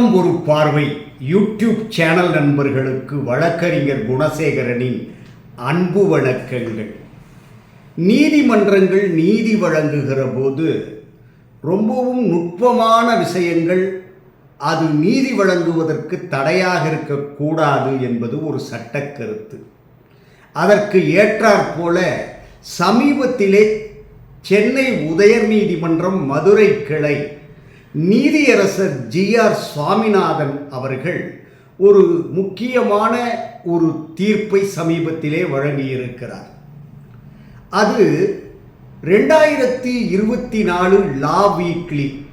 உலகம் ஒரு பார்வை. யூடியூப் சேனல் நண்பர்களுக்கு வழக்கறிஞர் குணசேகரனின் அன்பு வணக்கங்கள். நீதிமன்றங்கள் நீதி வழங்குகிற போது ரொம்பவும் நுட்பமான விஷயங்கள் அது நீதி வழங்குவதற்கு தடையாக இருக்கக்கூடாது என்பது ஒரு சட்டக் கருத்து அதற்கு ஏற்றாற்போல சமீபத்திலே சென்னை உதயநீதிமன்றம் மதுரை கிளை நீதியரசர் ஜி ஆர் சுவாமிநாதன் அவர்கள் ஒரு முக்கியமான ஒரு தீர்ப்பை சமீபத்திலே வழங்கியிருக்கிறார். அது ரெண்டாயிரத்தி இருபத்தி நாலு லா வீக்லி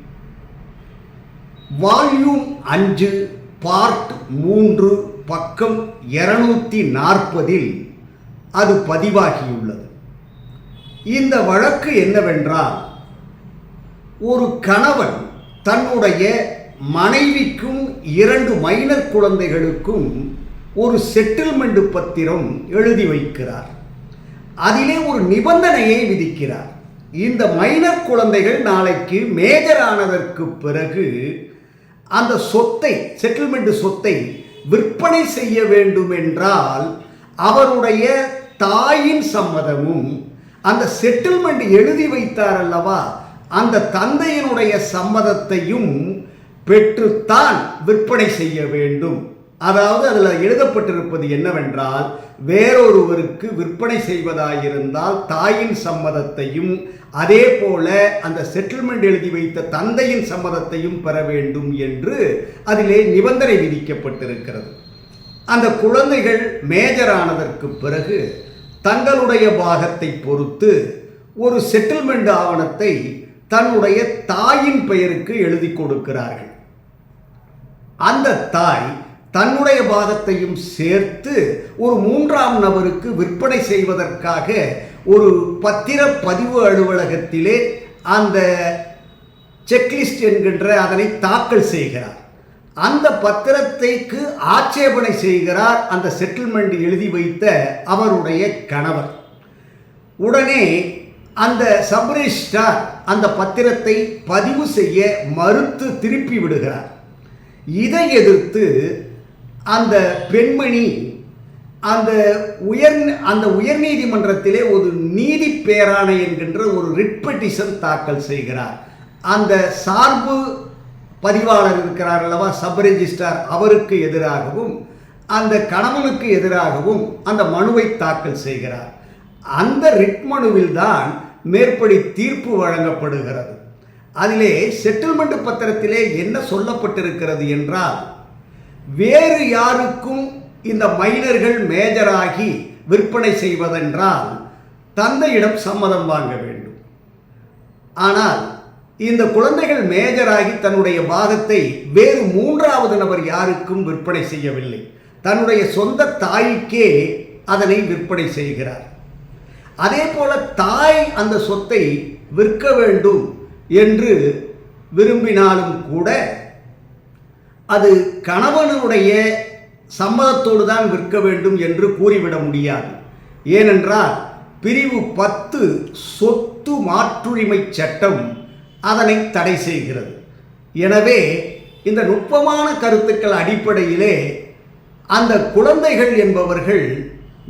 வால்யூம் அஞ்சு பார்ட் மூன்று பக்கம் இருநூத்தி நாற்பதில் அது பதிவாகியுள்ளது. இந்த வழக்கு என்னவென்றால் ஒரு கணவன் தன்னுடைய மனைவிக்கும் இரண்டு மைனர் குழந்தைகளுக்கும் ஒரு செட்டில்மெண்ட் பத்திரம் எழுதி வைக்கிறார். அதிலே ஒரு நிபந்தனையை விதிக்கிறார். இந்த மைனர் குழந்தைகள் நாளைக்கு மேஜர் ஆனதற்கு பிறகு அந்த சொத்தை செட்டில்மெண்ட் சொத்தை விற்பனை செய்ய வேண்டும் என்றால் அவருடைய தாயின் சம்மதமும் அந்த செட்டில்மெண்ட் எழுதி வைத்தார் அல்லவா? அந்த தந்தையினுடைய சம்மதத்தையும் பெற்றுத்தான் விற்பனை செய்ய வேண்டும். அதாவது அதில் எழுதப்பட்டிருப்பது என்னவென்றால் வேறொருவருக்கு விற்பனை செய்வதாயிருந்தால் தாயின் சம்மதத்தையும் அதே போல அந்த செட்டில்மெண்ட் எழுதி வைத்த தந்தையின் சம்மதத்தையும் பெற வேண்டும் என்று அதிலே நிபந்தனை விதிக்கப்பட்டிருக்கிறது. அந்த குழந்தைகள் மேஜர் ஆனதற்கு பிறகு தங்களுடைய பாகத்தை பொறுத்து ஒரு செட்டில்மெண்ட் ஆவணத்தை தன்னுடைய தாயின் பெயருக்கு எழுதி கொடுக்கிறார்கள். அந்த தாய் தன்னுடைய பாகத்தையும் சேர்த்து ஒரு மூன்றாம் நபருக்கு விற்பனை செய்வதற்காக ஒரு பத்திர பதிவு அலுவலகத்திலே அந்த செக்லிஸ்ட் என்கின்ற அதனை தாக்கல் செய்கிறார். அந்த பத்திரத்தைக்கு ஆட்சேபனை செய்கிறார் அந்த செட்டில்மெண்ட் எழுதி வைத்த அவருடைய கணவர். உடனே அந்த சப்ரிஸ்டார் அந்த பத்திரத்தை பதிவு செய்ய மறுத்து திருப்பி விடுகிறார். இதை எதிர்த்து அந்த பெண்மணி அந்த உயர் அந்த உயர்நீதிமன்றத்திலே ஒரு நீதி பேராணை என்கின்ற ஒரு ரிட் பெட்டிஷன் தாக்கல் செய்கிறார். அந்த சார்பு பதிவாளர் இருக்கிறார் அல்லவா சப் ரெஜிஸ்டார் அவருக்கு எதிராகவும் அந்த கணவனுக்கு எதிராகவும் அந்த மனுவை தாக்கல் செய்கிறார். அந்த ரிட் மனுவில் தான் மேற்படி தீர்ப்பு வழங்கப்படுகிறது. அதிலே செட்டில்மெண்ட் பத்திரத்திலே என்ன சொல்லப்பட்டிருக்கிறது என்றால் வேறு யாருக்கும் இந்த மைனர்கள் மேஜராகி விற்பனை செய்வதென்றால் தந்தையிடம் சம்மதம் வாங்க வேண்டும். ஆனால் இந்த குழந்தைகள் மேஜராகி தன்னுடைய பாகத்தை வேறு மூன்றாவது நபர் யாருக்கும் விற்பனை செய்யவில்லை. தன்னுடைய சொந்த தாய்க்கே அதனை விற்பனை செய்கிறார். அதே போல தாய் அந்த சொத்தை விற்க வேண்டும் என்று விரும்பினாலும் கூட அது கணவனுடைய சம்மதத்தோடு தான் விற்க வேண்டும் என்று கூறிவிட முடியாது. ஏனென்றால் பிரிவு பத்து சொத்து மாற்றுரிமை சட்டம் அதனை தடை செய்கிறது. எனவே இந்த நுட்பமான கருத்துக்கள் அடிப்படையிலே அந்த குழந்தைகள் என்பவர்கள்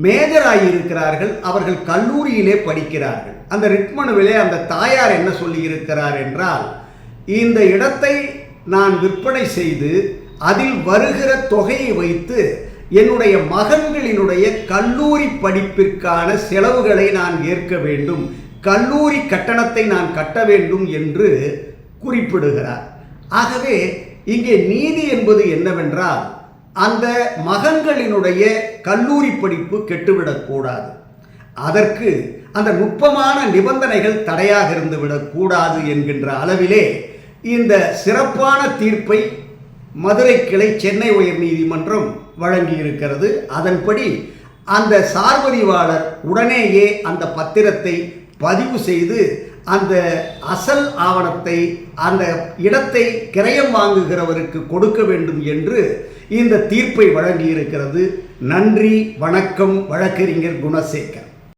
மேஜராயிருக்கிறார்கள் அவர்கள் கல்லூரியிலே படிக்கிறார்கள். அந்த ரிட்மனுவிலே அந்த தாயார் என்ன சொல்லியிருக்கிறார் என்றால் இந்த இடத்தை நான் விற்பனை செய்து அதில் வருகிற தொகையை வைத்து என்னுடைய மகன்களினுடைய கல்லூரி படிப்பிற்கான செலவுகளை நான் ஏற்க வேண்டும் கல்லூரி கட்டணத்தை நான் கட்ட வேண்டும் என்று குறிப்பிடுகிறார். ஆகவே இங்கே நீதி என்பது என்னவென்றால் அந்த மகன்களினுடைய கல்லூரி படிப்பு கெட்டுவிடக்கூடாது அதற்கு அந்த நுட்பமான நிபந்தனைகள் தடையாக இருந்து விடக்கூடாது என்கின்ற அளவிலே இந்த சிறப்பான தீர்ப்பை மதுரை கிளை சென்னை உயர் நீதிமன்றம் வழங்கியிருக்கிறது. அதன்படி அந்த சார்பதிவாளர் உடனேயே அந்த பத்திரத்தை பதிவு செய்து அந்த அசல் ஆவணத்தை அந்த இடத்தை கிரயம் வாங்குகிறவருக்கு கொடுக்க வேண்டும் என்று இந்த தீர்ப்பை வழங்கியிருக்கிறது. நன்றி வணக்கம் வழக்கறிஞர் குணசேகர்.